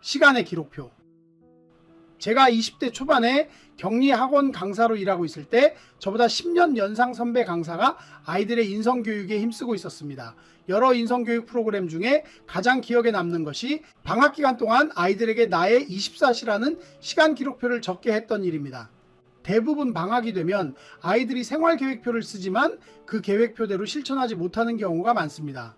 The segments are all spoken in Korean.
시간의 기록표. 제가 20대 초반에 격리 학원 강사로 일하고 있을 때 저보다 10년 연상 선배 강사가 아이들의 인성 교육에 힘쓰고 있었습니다. 여러 인성 교육 프로그램 중에 가장 기억에 남는 것이 방학 기간 동안 아이들에게 나의 24시라는 시간 기록표를 적게 했던 일입니다. 대부분 방학이 되면 아이들이 생활 계획표를 쓰지만 그 계획표대로 실천하지 못하는 경우가 많습니다.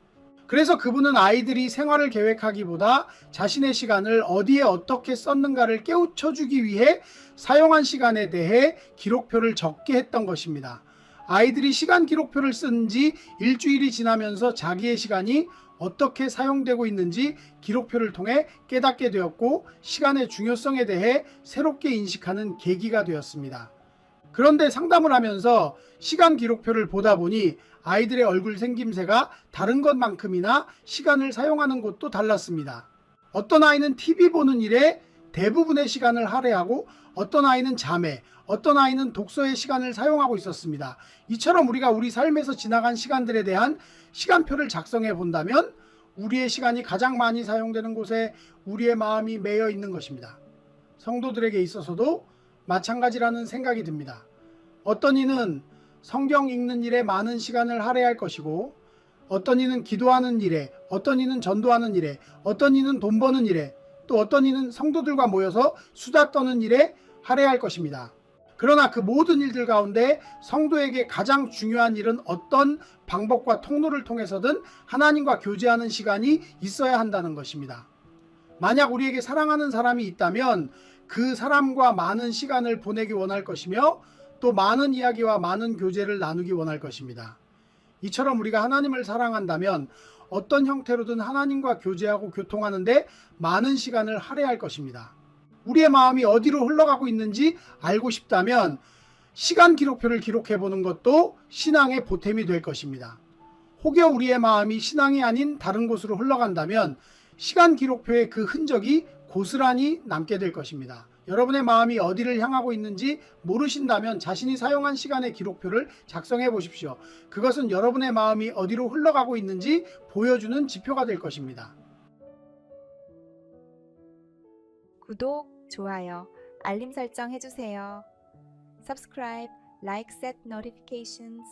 그래서 그분은 아이들이 생활을 계획하기보다 자신의 시간을 어디에 어떻게 썼는가를 깨우쳐주기 위해 사용한 시간에 대해 기록표를 적게 했던 것입니다. 아이들이 시간 기록표를 쓴 지 일주일이 지나면서 자기의 시간이 어떻게 사용되고 있는지 기록표를 통해 깨닫게 되었고 시간의 중요성에 대해 새롭게 인식하는 계기가 되었습니다. 그런데 상담을 하면서 시간 기록표를 보다 보니 아이들의 얼굴 생김새가 다른 것만큼이나 시간을 사용하는 곳도 달랐습니다. 어떤 아이는 TV 보는 일에 대부분의 시간을 할애하고 어떤 아이는 잠에, 어떤 아이는 독서의 시간을 사용하고 있었습니다. 이처럼 우리가 우리 삶에서 지나간 시간들에 대한 시간표를 작성해 본다면 우리의 시간이 가장 많이 사용되는 곳에 우리의 마음이 매여 있는 것입니다. 성도들에게 있어서도 마찬가지라는 생각이 듭니다. 어떤 이는 성경 읽는 일에 많은 시간을 할애할 것이고 어떤 이는 기도하는 일에 어떤 이는 전도하는 일에 어떤 이는 돈 버는 일에 또 어떤 이는 성도들과 모여서 수다 떠는 일에 할애할 것입니다. 그러나 그 모든 일들 가운데 성도에게 가장 중요한 일은 어떤 방법과 통로를 통해서든 하나님과 교제하는 시간이 있어야 한다는 것입니다. 만약 우리에게 사랑하는 사람이 있다면 그 사람과 많은 시간을 보내기 원할 것이며 또 많은 이야기와 많은 교제를 나누기 원할 것입니다. 이처럼 우리가 하나님을 사랑한다면 어떤 형태로든 하나님과 교제하고 교통하는데 많은 시간을 할애할 것입니다. 우리의 마음이 어디로 흘러가고 있는지 알고 싶다면 시간 기록표를 기록해 보는 것도 신앙의 보탬이 될 것입니다. 혹여 우리의 마음이 신앙이 아닌 다른 곳으로 흘러간다면 시간 기록표의 그 흔적이 고스란히 남게 될 것입니다. 여러분의 마음이 어디를 향하고 있는지 모르신다면 자신이 사용한 시간의 기록표를 작성해 보십시오. 그것은 여러분의 마음이 어디로 흘러가고 있는지 보여주는 지표가 될 것입니다. 구독, 좋아요, 알림 설정 해주세요. Subscribe, like, set notifications.